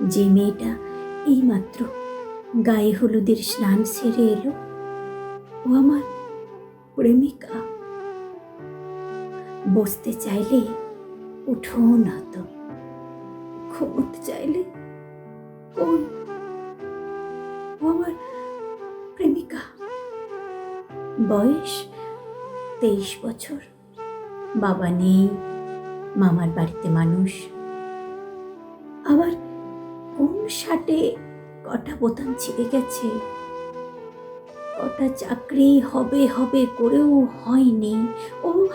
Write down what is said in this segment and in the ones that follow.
যে মেয়েটা এইমাত্র গায়ে হলুদের স্নান সেরে এলো। ও আমার প্রেমিকা। বসতে চাইলে উঠো না তো। ঘুমোতে চাইলে কোন ও আমার প্রেমিকা। বয়স তেইশ বছর। বাবা নেই, মামার বাড়িতে মানুষ। শার্টে কটা বোতাম ছিঁড়ে গেছে। কটা চাকরি হবে হবে করেও হয়নি। ও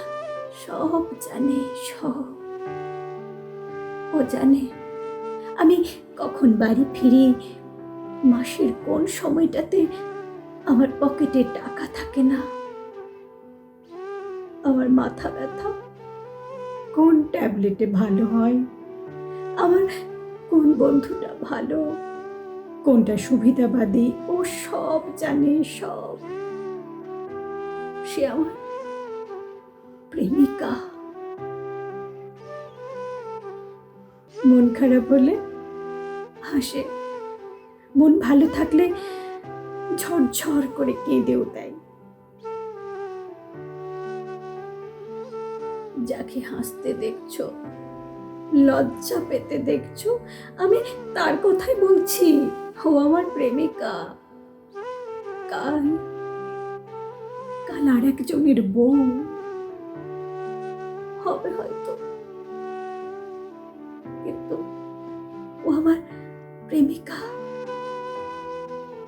সব জানে, সব। ও জানে। আমি কখন বাড়ি ফিরি? মাসের কোন সময়টাতে আমার পকেটে টাকা থাকে না? আমার মাথা ব্যথা। কোন ট্যাবলেটে ভালো হয়? আমার কোন বন্ধুটা ভালো? কোনটা সুবিধাবাদী? ও সব জানে, সব। সে আমার প্রেমিকা। মন খারাপ হলে হাসে। মন ভালো থাকলে ঝরঝর করে কেঁদেও দেয়। যাকে হাসতে দেখছ লজ্জা পেতে দেখছ? আমি তার কথাই বলছি। ও আমার প্রেমিকা। কাল কাল আর একজনের বউ হবে হয়তো। কিন্তু ও আমার প্রেমিকা।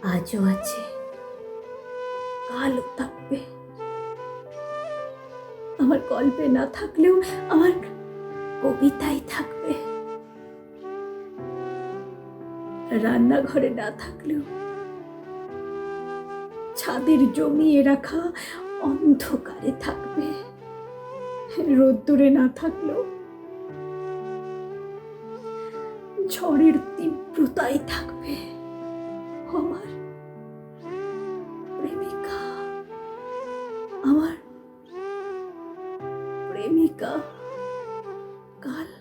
আজও আছে। কালও থাকবে। আমার গল্পে না থাকলেও আমার কবিতায় থাকবে। রান্নাঘরে না থাকলেও ছাদের জমিয়ে রাখা অন্ধকারে থাকবে। রোদ্দুরে না থাকলেও ঝড়ের তীব্রতাই থাকবে আমার প্রেমিকা আমার প্রেমিকা। কাল